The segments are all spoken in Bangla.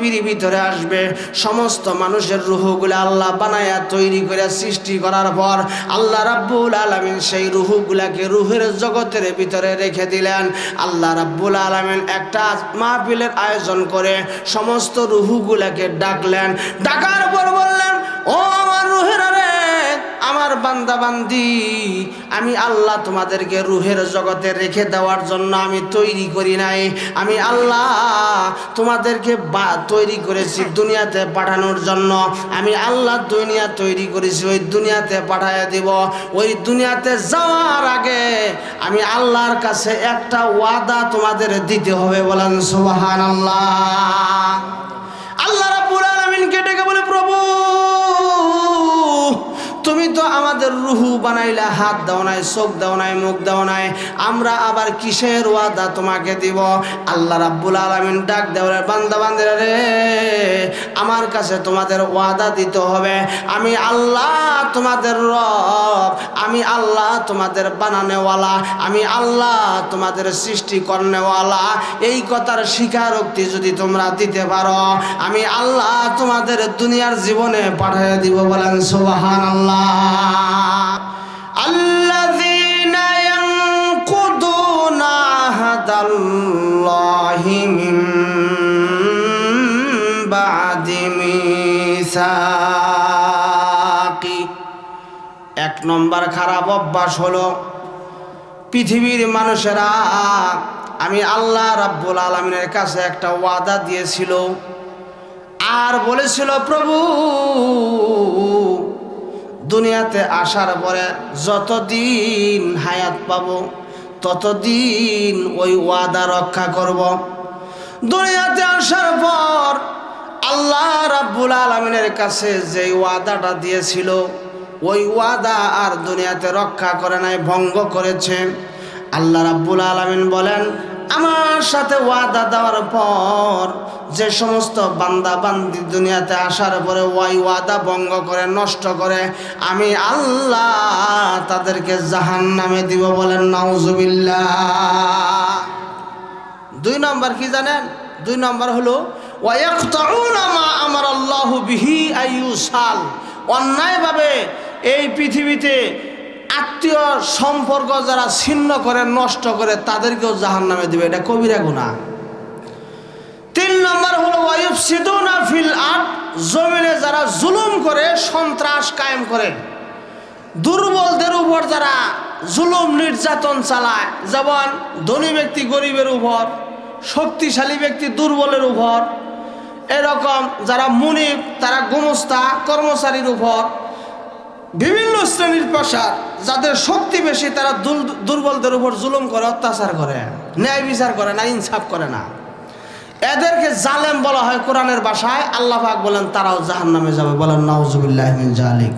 পৃথিবীর ভিতরে আসবে। সমস্ত মানুষের রুহগুলো আল্লাহ বানায়া তৈরি করে সৃষ্টি করার পর আল্লাহ রাব্বুল আলমিন সেই রুহুগুলাকে রুহের জগতের ভিতরে রেখে দিলেন। আল্লাহ রাব্বুল আলমিন একটা মাহফিলের আয়োজন করে সমস্ত রুহুগুলাকে ডাকলেন। ডাকার পর বললেন, ও আমার বান্দা বান্দি, আমি আল্লাহ তোমাদেরকে রুহের জগতে রেখে দেওয়ার জন্য আমি তৈরি করি নাই। আমি আল্লাহ তোমাদেরকে বা- তৈরি করেছি দুনিয়াতে পাঠানোর জন্য। আমি আল্লাহ দুনিয়া তৈরি করেছি, ওই দুনিয়াতে পাঠায় দিব। ওই দুনিয়াতে যাওয়ার আগে আমি আল্লাহর কাছে একটা ওয়াদা তোমাদের দিতে হবে, বলেন সুবাহান আল্লাহ আল্লাহ রাব্বুল আলামিনকে ডেকে বলে, প্রভু তুমি তো আমাদের রুহু বানাইলা, হাত দাও নাই, চোখ দাও নাই, মুখ দাও নাই, আমরা আবার কিসের ওয়াদা তোমাকে দিব? আল্লাহ রাব্বুল আলামিন ডাক দেওয়ার বান্দা, বান্দিরা রে, আমার কাছে তোমাদের ওয়াদা দিতে হবে। আমি আল্লাহ তোমাদের রব, আমি আল্লাহ তোমাদের বানানেওয়ালা, আমি আল্লাহ তোমাদের সৃষ্টি করনেওয়ালা। এই কথার স্বীকারোক্তি যদি তোমরা দিতে পারো, আমি আল্লাহ তোমাদের দুনিয়ার জীবনে পাঠিয়ে দিব বলেন সুবাহান আল্লাহ এক নম্বর খারাপ অভ্যাস হলো পৃথিবীর মানুষেরা, আমি আল্লাহ রাব্বুল আলমিনের কাছে একটা ওয়াদা দিয়েছিল। আর বলেছিল, প্রভু দুনিয়াতে আসার পরে যতদিন হায়াত পাব, ততদিন ওই ওয়াদা রক্ষা করব। দুনিয়াতে আসার পর আল্লাহ রাব্বুল আলমিনের কাছে যে ওয়াদাটা দিয়েছিল, ওই ওয়াদা আর দুনিয়াতে রক্ষা করে নাই, ভঙ্গ করেছে। আল্লাহ রাব্বুল আলমিন বলেন আমার সাথে ওয়াদা দেওয়ার পর যে সমস্ত বান্দা বান্দি দুনিয়াতে আসার পরে ওই ওয়াদা ভঙ্গ করে, নষ্ট করে, আমি আল্লাহ তাদেরকে জাহান নামে দিব বলেন, নাউজুবিল্লাহ। দুই নম্বর কি জানেন? দুই নম্বর হলো আমার আল্লাহ বিহি আইয়ুসাল। অন্যায়ভাবে এই পৃথিবীতে আত্মীয় সম্পর্ক যারা ছিন্ন করে, নষ্ট করে, তাদেরকেও জাহান নামে দেবে। এটা কবিরা গুণা তিন নম্বর হলো, ওয়াইফসিদুনা ফিল আট জমিনে যারা জুলুম করে, সন্ত্রাস কায়েম করে। দুর্বলদের উপর যারা জুলুম নির্যাতন চালায়, যেমন ধনী ব্যক্তি গরিবের উপর, শক্তিশালী ব্যক্তি দুর্বলের উপর, এরকম যারা মুনিব, তারা গুমস্তা কর্মচারীর উপর বিভিন্ন শ্রেণির পেশার যাদের শক্তি বেশি, তারা দুর্বলদের উপর জুলুম করে, অত্যাচার করে। ন্যায় বিচার করে না, ইনসাফ করে না। এদেরকে জালেম বলা হয় কোরআনের বাসায় আল্লাহ পাক বলেন, তারাও জাহান নামে যাবে। বলেন মিন জালিক।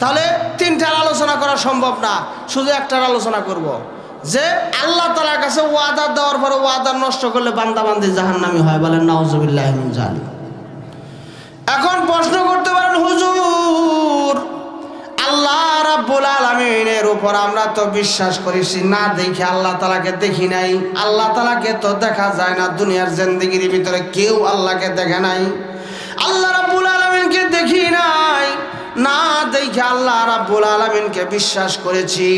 তাহলে তিনটার আলোচনা করা সম্ভব না, শুধু একটার আলোচনা করব। যে আল্লাহ তালার কাছে ওয়াদা দেওয়ার পরে ওয়াদা নষ্ট করলে বান্দা বান্দি জাহান নামি হয়। বলেন মিন জালিক। এখন প্রশ্ন করতে পারেন, হুজুর আল্লাহ রাব্বুল আলামিনের উপর আমরা তো বিশ্বাস করেছি না দেখি আল্লাহ তালাকে দেখি নাই। আল্লাহ তালাকে তো দেখা যায় না দুনিয়ার জিন্দেগির ভিতরে কেউ আল্লাহকে দেখে নাই। আলামিনকে বিশ্বাস করেছি।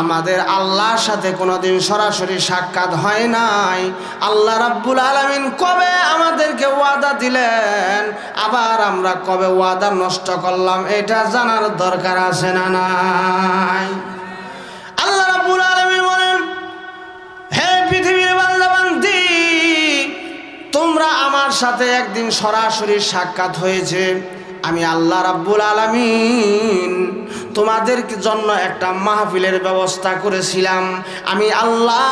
আমাদের আল্লাহর সাথে কোনোদিন সরাসরি সাক্ষাৎ হয় নাই। আল্লাহ রাব্বুল আলামিন কবে আমাদেরকে ওয়াদা দিলেন? আবার আমরা কবে ওয়াদা নষ্ট করলাম, এটা জানার দরকার আছে না নাই? আল্লাহ রাব্বুল আলামিন বলেন, হে পৃথিবীর তোমরা আমার সাথে একদিন সরাসরি সাক্ষাৎ হয়েছে। আমি আল্লাহ রাব্বুল আলামিন তোমাদের জন্য একটা মাহফিলের ব্যবস্থা করেছিলাম। আমি আল্লাহ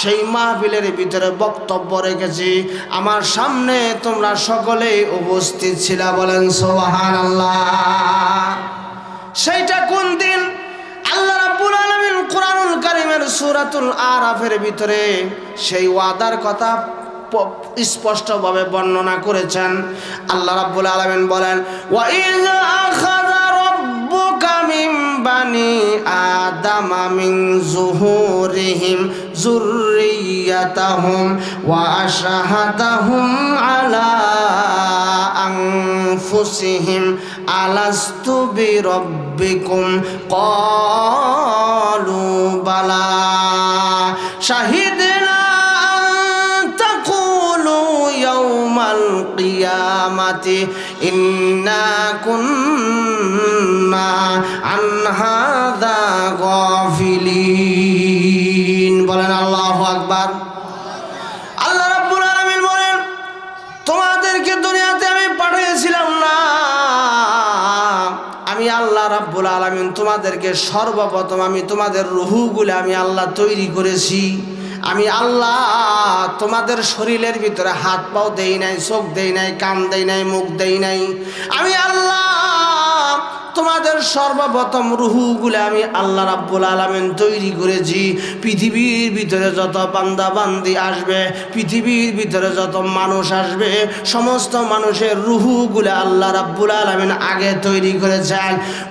সেই মাহফিলের ভিতরে বক্তব্য রেখেছি। আমার সামনে তোমরা সকলেই উপস্থিত ছিলা বলেন সোহান আল্লাহ সেইটা কোন দিন? আল্লাহ রাব্বুল আলামিন কোরআনুল কারীমের সুরাতুল আরাফের ভিতরে সেই ওয়াদার কথা স্পষ্টভাবে বর্ণনা করেছেন। আল্লাহ রাব্বুল আলামিন বলেন বানি আদম মিন যুহুরিহিম যুররিয়াতাহুম ওয়া আশহাদাহুম আলা আনফুসিহিম। আলাস্তু বিরব্বিকুম? ক্বালু বালা, শাহিদনা কিয়ামাতি, ইন্না কুন্না আনহাদা গফিলিন। বলেন আল্লাহ আকবার। আল্লাহ রাব্বুল আলামিন বলেন, তোমাদেরকে দুনিয়াতে আমি পাঠিয়েছিলাম না। আমি আল্লাহ রাব্বুল আলামিন তোমাদেরকে সর্বপ্রথম আমি তোমাদের রুহুগুলো আমি আল্লাহ তৈরি করেছি। আমি আল্লাহ তোমাদের শরীরের ভিতরে হাত পাও দেই নাই, চোখ দেই নাই, কান দেই নাই, মুখ দেই নাই। আমি আল্লাহ তোমাদের সর্বপ্রথম রুহুগুলো আমি আল্লাহ রাব্বুল আলামিন তৈরি করেছি। পৃথিবীর ভিতরে যত বান্দা বান্দি আসবে, পৃথিবীর ভিতরে যত মানুষ আসবে, সমস্ত মানুষের রুহুগুলো আল্লাহ রাব্বুল আলামিন আগে তৈরি করেছেন।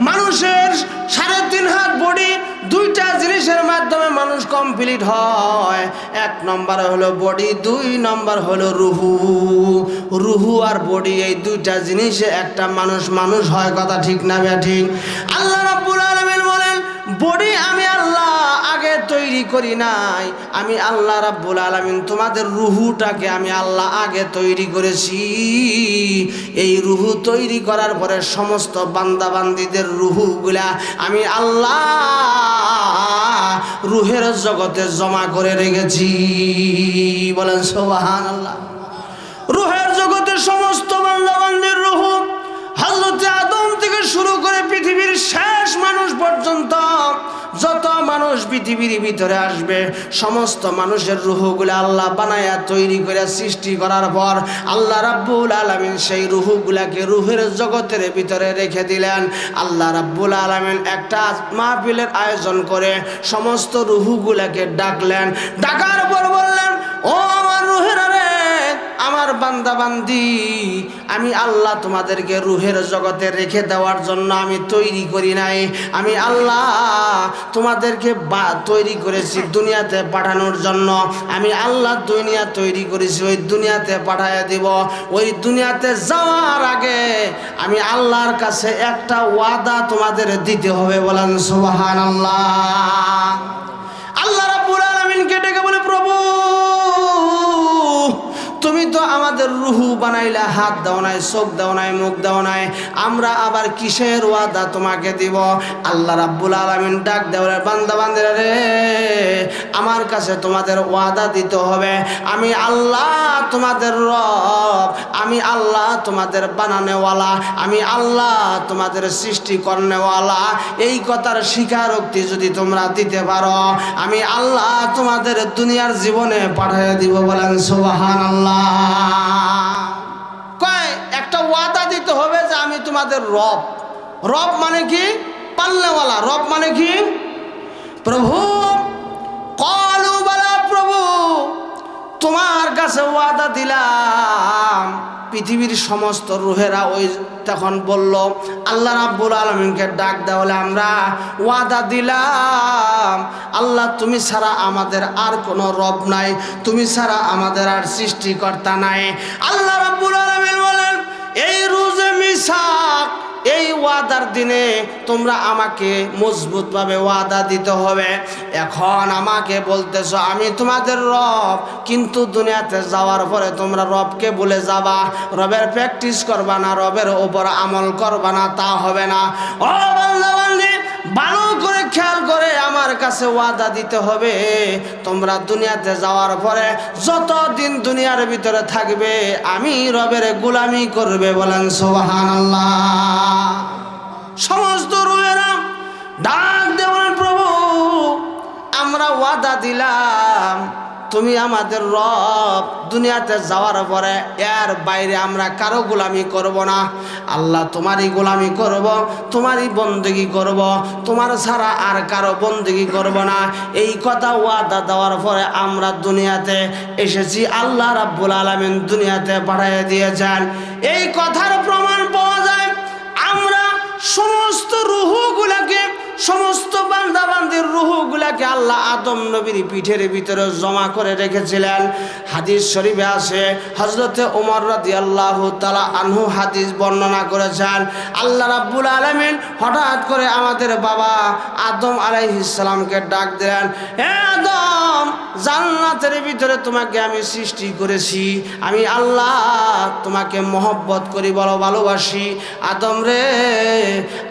মানুষের সাড়ে তিন হাত বডি দুইটা জিনিসের মাধ্যমে মানুষ কমপ্লিট হয়। এক নম্বর হলো বডি দুই নম্বর হলো রুহু। রুহু আর বডি এই দুইটা জিনিসে একটা মানুষ মানুষ হয়, কথা ঠিক না ঠিক আল্লাহ রাব্বুল আলামিন বলেন বডি আমি তৈরি করি নাই। আমি আল্লাহ রাব্বুল আলামিন তোমাদের রুহুটাকে আমি আল্লাহ আগে তৈরি করেছি। এই রুহু তৈরি করার পরে সমস্ত বান্দা বান্দিদের রুহুগুলা আমি আল্লাহ রুহের জগতে জমা করে রেখেছি। বলেন সোবাহান আল্লাহ রুহের জগতে সমস্ত বান্দা বান্দির রুহু থেকে শুরু করে পৃথিবীর শেষ মানুষ পর্যন্ত যত মানুষ পৃথিবীর ভিতরে আসবে, সমস্ত মানুষের রুহুগুলো আল্লাহ বানায়া তৈরি করে সৃষ্টি করার পর আল্লাহ রাব্বুল আলমিন সেই রুহুগুলাকে রুহের জগতের ভিতরে রেখে দিলেন। আল্লাহ রাব্বুল আলমিন একটা মাহফিলের আয়োজন করে সমস্ত রুহুগুলাকে ডাকলেন। ডাকার পর বললেন, ও আমার রুহের আমার বান্দা বান্দি, আমি আল্লাহ তোমাদেরকে রুহের জগতে রেখে দেওয়ার জন্য আমি তৈরি করি নাই। আমি আল্লাহ তোমাদেরকে তৈরি করেছি দুনিয়াতে পাঠানোর জন্য। আমি আল্লাহ দুনিয়া তৈরি করেছি, ওই দুনিয়াতে পাঠাইয়া দিব। ওই দুনিয়াতে যাওয়ার আগে আমি আল্লাহর কাছে একটা ওয়াদা তোমাদের দিতে হবে, বলেন সুবাহান আল্লাহ আল্লাহ রাব্বুল আলামিনকে ডেকে আমাদের রুহু বানাইলা হাত দাও নাই, চোখ দাও নাই, মুখ দাও নাই, আমরা আবার কিসের ওয়াদা তোমাকে দিব? আল্লাহ রাব্বুল আলামিন ডাক দেওয়ার বান্দা, বান্দিরা রে, আমার কাছে তোমাদের ওয়াদা দিতে হবে। আমি আল্লাহ তোমাদের রব, আমি আল্লাহ তোমাদের বানানেওয়ালা, আমি আল্লাহ তোমাদের সৃষ্টি করনেওয়ালা। এই কথার স্বীকারোক্তি যদি তোমরা দিতে পারো, আমি আল্লাহ তোমাদের দুনিয়ার জীবনে পাঠিয়ে দিব বলেন সুবাহান আল্লাহ কয়, একটা ওয়াদা দিতে হবে যে আমি তোমাদের রব। রব মানে কি? পাল্লাওয়ালা। রব মানে কি? প্রভু, কলু বলা প্রভু, তোমার কাছে ওয়াদা দিলাম। পৃথিবীর সমস্ত রুহেরা ওই তখন বলল, আল্লাহ রাব্বুল আলমিনকে ডাক দেওয়ালে আমরা ওয়াদা দিলাম। আল্লাহ, তুমি ছাড়া আমাদের আর কোনো রব নাই, তুমি ছাড়া আমাদের আর সৃষ্টিকর্তা নাই। আল্লাহ রাব্বুল আলমিন বলেন, এই রুজে মিসাক এই ওয়াদার দিনে তোমরা আমাকে মজবুতভাবে ওয়াদা দিতে হবে। এখন আমাকে বলতেছ, আমি তোমাদের রব, কিন্তু দুনিয়াতে যাওয়ার পরে তোমরা রবকে বলে যাবা। রবের প্র্যাকটিস করবা না, রবের ওপর আমল করবা না, তা হবে না। ও ভালো করে খেয়াল করে আমার কাছে ওয়াদা দিতে হবে। তোমরা দুনিয়াতে যাওয়ার পরে যতদিন দুনিয়ার ভিতরে থাকবে, আমি রবের গুলামি করবে বলেন সমস্ত রুয়েরা ডাক দেবেন প্রভু, আমরা ওয়াদা দিলাম। তুমি আমাদের রব দুনিয়াতে যাওয়ার পরে এর বাইরে আমরা কারও গোলামি করব না। আল্লাহ তোমারই গোলামি করব, তোমারই বন্দগি করব, তোমার ছাড়া আর কারও বন্দগি করব না। এই কথা ওয়াদা দেওয়ার পরে আমরা দুনিয়াতে এসেছি, আল্লাহ রাব্বুল আলমিন দুনিয়াতে পাঠিয়ে দিয়েছেন। এই কথার প্রমাণ পাওয়া যায়, আমরা সমস্ত রুহুগুলাকে সমস্ত বান্দা বান্দি নবীর রুহুগুলাকে আল্লাহ আদম নবীর পিঠের ভিতরে জমা করে রেখেছিলেন। হাদিস শরীফে আছে হজরতে উমর রাদি আল্লাহ তালা আনহু হাদিস বর্ণনা করেছেন, আল্লাহ রাব্বুল আলমিন হঠাৎ করে আমাদের বাবা আদম আলাইহিসালামকে ডাক দিলেন হে আদম, জান্নাতের ভিতরে তোমাকে আমি সৃষ্টি করেছি, আমি আল্লাহ তোমাকে মহব্বত করি, বলো ভালোবাসি। আদম রে,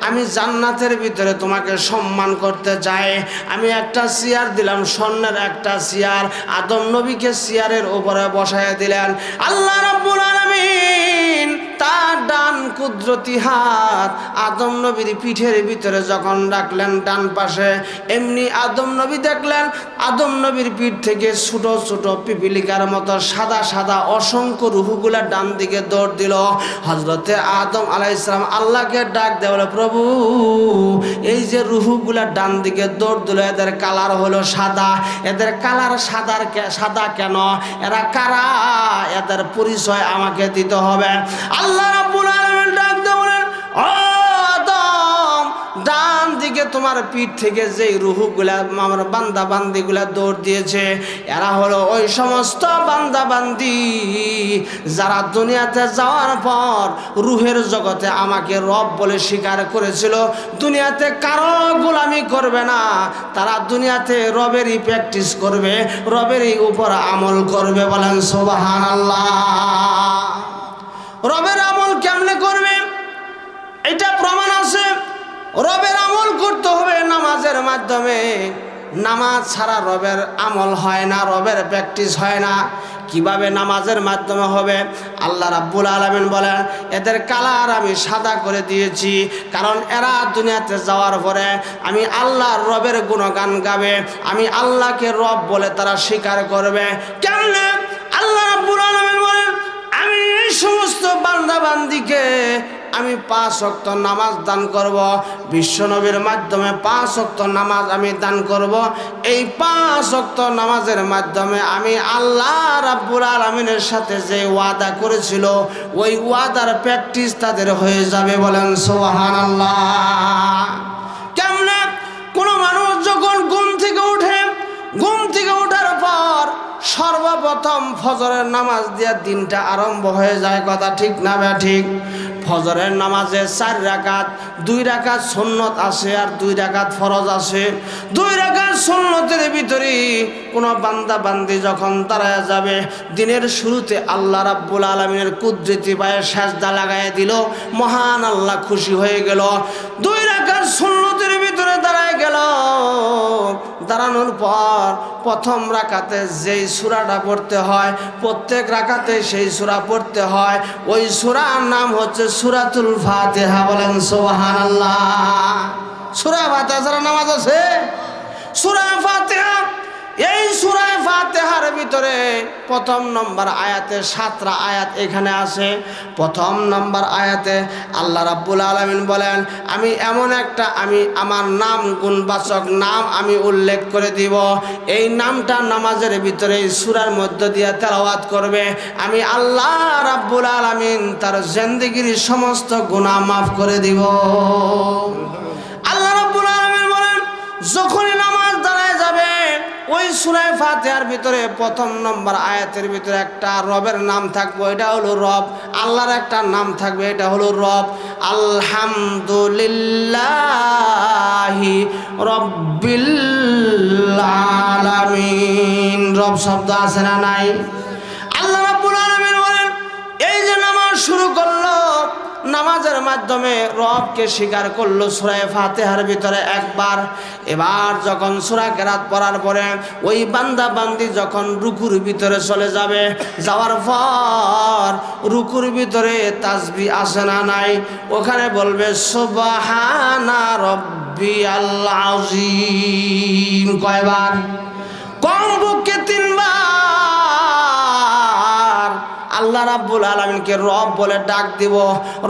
আমি জান্নাতের ভিতরে তোমাকে সম্মান করতে চাই আমি একটা চেয়ার দিলাম, স্বর্ণের একটা চেয়ার আদম নবীকে চেয়ারের উপরে বসায় দিলেন। আল্লাহ রাব্বুল আলামিন তার ডান কুদরতি হাত আদম নবীর পিঠের ভিতরে যখন রাখলেন ডান পাশে, এমনি আদম নবী দেখলেন আদম নবীর পিঠ থেকে ছোট ছোট পিপিলিকার মতো সাদা সাদা অসংখ্য রুহুগুলা ডান দিকে দৌড় দিল। হজরতে আদম আলাই ইসলাম আল্লাহকে ডাক দেওয়ালে প্রভু, এই যে রুহুগুলা ডান দিকে দৌড় দিল, এদের কালার হলো সাদা। এদের কালার সাদার সাদা কেন? এরা কারা? এদের পরিচয় আমাকে দিতে হবে। আল্লাহ আদম, ডান দিকে তোমার পিঠ থেকে আমার বান্দা দৌড় দিয়েছে, এরা হলো ওই সমস্ত বান্দা বান্দি যারা দুনিয়াতে যাওয়ার পর রুহের জগতে আমাকে রব বলে স্বীকার করেছিল। দুনিয়াতে কারও গোলামি করবে না, তারা দুনিয়াতে রবেরই প্র্যাকটিস করবে, রবেরই উপর আমল করবে বলেন সোবাহান আল্লাহ রবের আমল কেমনে করবে? এটা প্রমাণ আছে। রবের আমল করতে হবে নামাজের মাধ্যমে। নামাজ ছাড়া রবের আমল হয় না, রবের প্র্যাকটিস হয় না। কীভাবে নামাজের মাধ্যমে হবে? আল্লাহ রাব্বুল আলমিন বলেন, এদের কালার আমি সাদা করে দিয়েছি, কারণ এরা দুনিয়াতে যাওয়ার পরে আমি আল্লাহর রবের গুণগান গাবে। আমি আল্লাহকে রব বলে তারা স্বীকার করবে। কেমনে? আল্লাহ রাব্বুল আলমিন বলেন সমস্ত বান্দা বান্দিকে আমি পাঁচ অক্ত নামাজ দান করব। বিশ্বনবীর মাধ্যমে পাঁচ অক্ত নামাজ আমি দান করব। এই পাঁচ অক্ত নামাজের মাধ্যমে আমি আল্লাহ রাব্বুল আলমিনের সাথে যে ওয়াদা করেছিল, ওই ওয়াদার প্র্যাকটিস তাদের হয়ে যাবে বলেন সোহান আল্লাহ সর্বপ্রথম ফজরের নামাজ দিয়া দিনটা আরম্ভ হয়ে যায় কথা ঠিক না ব্যা ঠিক? ফজরের নামাজে চার রাকাত, দুই রাকাত সুন্নত আছে আর দুই রাকাত ফরজ আছে দুই রাকাত সুন্নতের ভিতরে কোনো বান্দা বান্দি যখন তারা যাবে, দিনের শুরুতে আল্লাহ রাব্বুল আলমিনের কুদরতি পায়ে সাজদা লাগাই দিল, মহান আল্লাহ খুশি হয়ে গেল। দুই রাকাত সুন্নতের ভিতরে দাঁড়ায় গেল। দাঁড়ানোর পর প্রথম রাখাতে যেই সুরাটা পড়তে হয়, প্রত্যেক রাখাতে সেই সুরা পড়তে হয়। ওই সুরার নাম হচ্ছে সুরাতুল ফাতেহা। বলেন সোহান আল্লাহ সুরা ফাতেহা নামাজ আছে, সুরা ফাতেহা এই সুরায় ফাতেহার ভিতরে প্রথম নম্বর আয়াতে সাতটা আয়াত এখানে আছে। প্রথম নম্বর আয়াতে আল্লাহ রাব্বুল আলমিন বলেন, আমি এমন একটা, আমি আমার নাম গুণবাচক নাম আমি উল্লেখ করে দিব। এই নামটা নামাজের ভিতরে সুরার মধ্য দিয়ে তেলাওয়াত করবে। আমি আল্লাহ রাব্বুল আলমিন তার জেন্দিগির সমস্ত গুণা মাফ করে দিব। আল্লাহ রাব্বুল আলমিন বলেন যাবে ওই সুরায় ফাতেহার ভিতরে প্রথম নম্বর আয়াতের ভিতরে একটা রবের নাম থাকবে এটা হলো রব। আল্লাহর একটা নাম থাকবে, এটা হলো রব। আলহামদুলিল্লাহি রব্বিল রব শব্দ আছে না নাই? আল্লাহ রাব্বুল আলামিন বলেন, এই যে নামাজ শুরু করল নামাজের মাধ্যমে রবকে স্বীকার করল সুরায় ফাতেহার ভিতরে একবার। এবার যখন সুরা কেরাত পড়ার পরে ওই বান্দা বান্দি যখন রুকুর ভিতরে চলে যাবে, যাওয়ার পর রুকুর ভিতরে তাসবি আসে না নাই, ওখানে বলবে, সুবহানা রব্বি আল্লাহ কয়বার? আল্লাহ রাব্বুল আলমিনকে রব বলে ডাক দিব।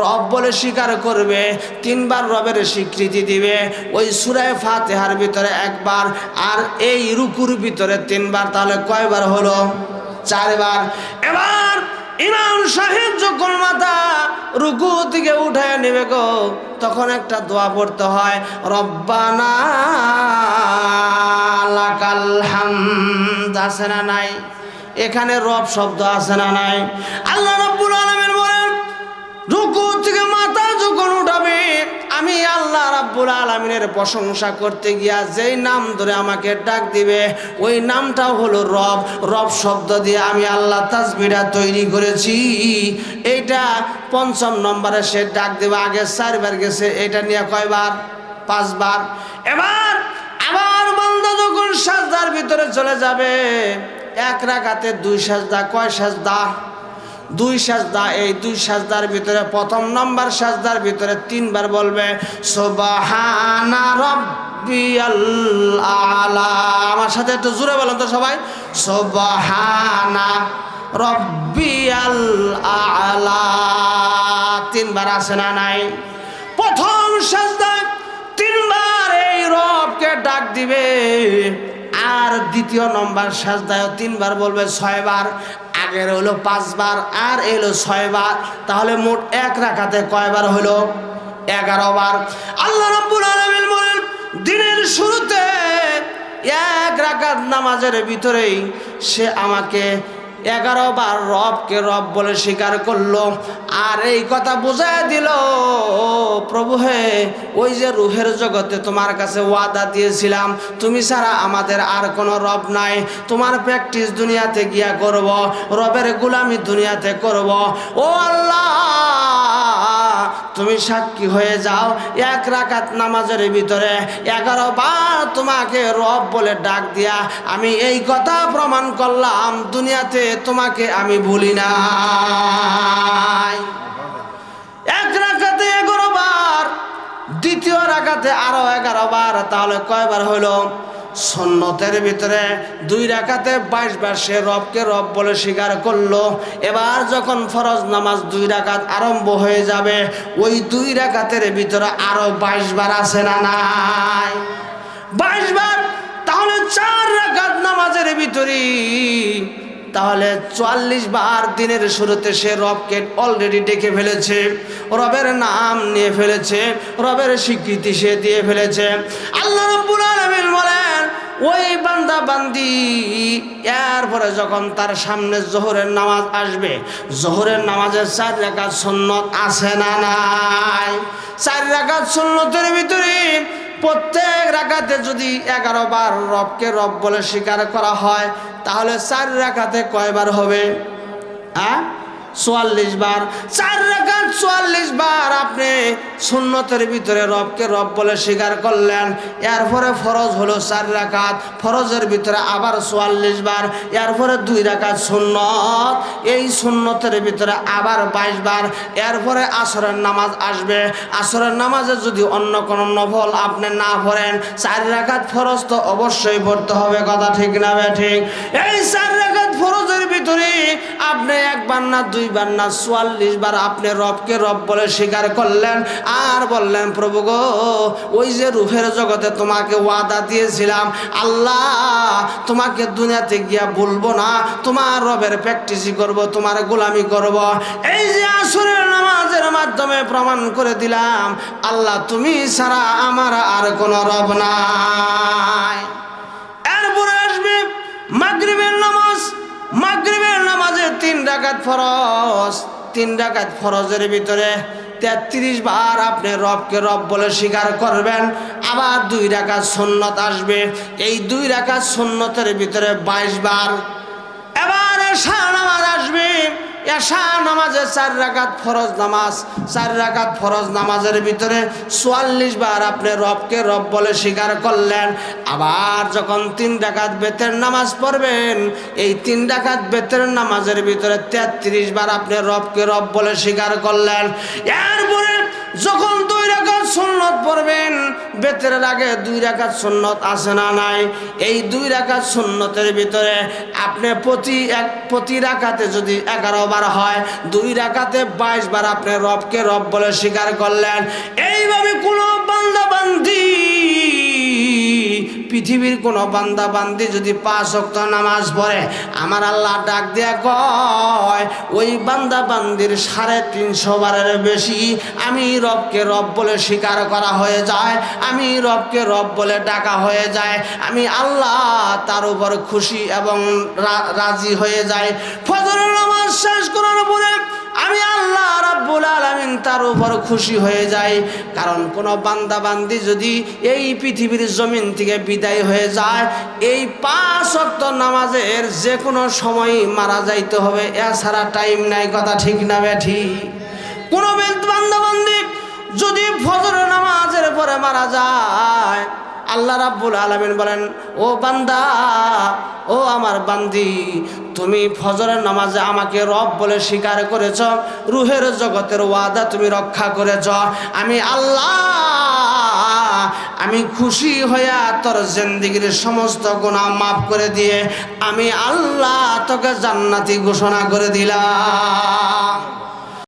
রব বলে স্বীকার করবে, তিনবার রবের স্বীকৃতি দিবে। ওই সুরায় ফাতেহার ভিতরে একবার আর এই রুকুর ভিতরে তিনবার, তাহলে কয়বার হলো? চারবার। এবার ইমাম সাহেব যখন মাথা রুকু থেকে উঠে নেবে গো, তখন একটা দোয়া পড়তে হয়, রব্বানা লাকাল হামদ আছে না নাই। এখানে রব শব্দ আছে না নাই? আল্লাহ রব্বুল আলামিন বলেন, রুকু থেকে মাথা যখন উঠাবে, আমি আল্লাহ রাব্বুল আলমিনের প্রশংসা করতে গিয়া যেই নাম ধরে আমাকে ডাক দিবে, ওই নামটাও হলো রব। রব শব্দ দিয়ে আমি আল্লাহ তাজবিরা তৈরি করেছি। এইটা পঞ্চম নম্বরে সে ডাক দেবে, আগে চারবার গেছে, এটা নিয়ে কয়বার? পাঁচবার। এবার আবার বন্ধ যখন সাজদার ভিতরে চলে যাবে এক রাখাতে দুই সাজদা, কয় সাজদা? দুই সাজদা, এই দুই সাজদার ভিতরে প্রথম নম্বর সাজদার ভিতরে তিনবার বলবে, সোবাহানা রব্বিয়াল আলা। আমার সাথে একটু জুড়ে বলেন তো সবাই, সোবাহানা রব্বিয়াল আলা। তিনবার আছে না নাই? প্রথম সাজদায় তিনবার এই রবকে ডাক দিবে আর দ্বিতীয় নম্বর সাজদায় তিনবার বলবে ছয়বার, আগের হলো পাঁচবার, আর এলো ছয়বার। তাহলে মোট এক রাখাতে কয়বার হলো? এগারো বার আল্লাহ রব্বুল আলমিন বলেন, দিনের শুরুতে এক রাখার নামাজের ভিতরেই সে আমাকে এগারো বার রবকে রব বলে স্বীকার করল। আর এই কথা বুঝাই দিল, প্রভু হে, ওই যে রুহের জগতে তোমার কাছে ওয়াদা দিয়েছিলাম, তুমি ছাড়া আমাদের আর কোনো রব নাই। তোমার প্র্যাকটিস দুনিয়াতে গিয়া করব, রবের গুলামি দুনিয়াতে করব। ও আল্লাহ! তুমি সাক্ষী হয়ে যাও এক রাকাত নামাজের ভিতরে। এগারো বার তোমাকে রব বলে ডাক দিয়া আমি এই কথা প্রমাণ করলাম, দুনিয়াতে তোমাকে আমি ভুলি না এক রাকাতে এগারো বার, দ্বিতীয় রাকাতে আরও এগারো বার, তাহলে কয়বার হইল সন্ন্যতের ভিতরে দুই রাখাতে বাইশ বার সে রবকে রব বলে স্বীকার করল। এবার যখন ফরজ নামাজ দুই রাখাত আরম্ভ হয়ে যাবে, ওই দুই রাখাতের ভিতরে আরও বাইশ বার আছে না নাই? বাইশ বার? তাহলে চার রাখাত নামাজের ভিতরে তাহলে চুয়াল্লিশ বার দিনের শুরুতে সে রবকে অলরেডি ডেকে ফেলেছে। রবের নাম নিয়ে ফেলেছে। রবের স্বীকৃতি সে দিয়ে ফেলেছে। আল্লাহ বলেন, ওই বান্দা বান্দি, এরপরে যখন তার সামনে জোহরের নামাজ আসবে, জোহরের নামাজের চার রেখাত সুন্নত আছে না নাই? চার রেখাত সুন্নতের ভিতরে প্রত্যেক রাখাতে যদি এগারো বার রবকে রব বলে স্বীকার করা হয় তাহলে চার রাখাতে কয়বার হবে? হ্যাঁ চুয়াল্লিশ বার, চার রাখাত চুয়াল্লিশ বার আপনি সুন্নতের ভিতরে রবকে রব বলে স্বীকার করলেন। এরপরে ফরজ হলো চার রাখাত ফরজের ভিতরে আবার চুয়াল্লিশ বার, এরপরে দুই রাখাত সুন্নত, এই সুন্নতের ভিতরে আবার বাইশ বার। এরপরে আসরের নামাজ আসবে, আসরের নামাজে যদি অন্য কোনো নফল আপনি না পড়েন, চার রাখাত ফরজ তো অবশ্যই পড়তে হবে, কথা ঠিক না ঠিক? এই চার আপনি একবার না দুইবার না চুয়াল্লিশ বার আপনি রবকে রব বলে স্বীকার করলেন আর বললেন, প্রভু গো, ওই যে রুহের জগতে তোমাকে ওয়াদা দিয়েছিলাম, আল্লাহ তোমাকে দুনিয়াতে গিয়া বলব না, তোমার রবের প্র্যাকটিসই করব, তোমার গোলামি করব। এই যে আসরের নামাজের মাধ্যমে প্রমাণ করে দিলাম, আল্লাহ তুমি ছাড়া আমার আর কোনো রব নাই। এরপরে আসবে মাগরিবের নামাজ, মাগরিবের তিন ডাকাত ফরজ, তিন ডাকাত ফরজের ভিতরে তেত্রিশ বার আপনি রবকে রব বলে স্বীকার করবেন, আবার দুই ডাকাত সন্ন্যত আসবে। এই দুই ডাকাত সন্ন্যতের ভিতরে বাইশ বার এবার নামাজ আসবে। এশা নামাজে চার রাকাত ফরজ নামাজ, চার রাগাত ফরজ নামাজের ভিতরে চুয়াল্লিশ বার আপনি রবকে রব বলে স্বীকার করলেন। আবার যখন তিন ডাকাত বেতের নামাজ পড়বেন, এই তিন ডাকাত বেতের নামাজের ভিতরে তেত্রিশ বার আপনি রবকে রব বলে স্বীকার করলেন। এরপরে যখন সুন্নত পড়বেন। বেতের আগে দুই রাখার সুন্নত আছে না নাই? এই দুই রাখার সুন্নতের ভিতরে আপনি প্রতি এক, প্রতি রাখাতে যদি এগারো বার হয়, দুই রাখাতে বাইশ বার আপনি রবকে রব বলে স্বীকার করলেন। এইভাবে কোনো বান্দি পৃথিবীর কোনো বান্দা বান্দি যদি পাঁচ অক্ত নামাজ পড়ে, আমার আল্লাহ ডাক দেয়া কয়, ওই বান্দা বান্দির সাড়ে তিনশো বারের বেশি আমি রবকে রব বলে স্বীকার করা হয়ে যায়, আমি রবকে রব বলে ডাকা হয়ে যায়, আমি আল্লাহ তার উপর খুশি এবং রাজি হয়ে যায়। ফজরের নামাজ শেষ করার পরে আমি আল্লাহ রাব্বুল আলামিন তার উপর খুশি হয়ে যাই। কারণ কোন বান্দা বান্দি যদি এই পৃথিবীর জমিন থেকে বিদায় হয়ে যায়, এই পাঁচ অক্ত নামাজের যে কোনো সময় মারা যাইতে হবে। এছাড়া টাইম নাই, কথা ঠিক না বেঠি। কোনো বান্দা বান্দি যদি ফজরের নামাজের পরে মারা যায় আল্লাহ রাব্বুল আলামিন বলেন, ও বান্দা, ও আমার বান্দি, তুমি ফজরের নামাজে আমাকে রব বলে স্বীকার করেছ, রুহের জগতের ওয়াদা তুমি রক্ষা করেছ। আমি আল্লাহ, আমি খুশি হইয়া তোর জিন্দিগির সমস্ত গুণা মাফ করে দিয়ে আমি আল্লাহ তোকে জান্নাতি ঘোষণা করে দিলাম।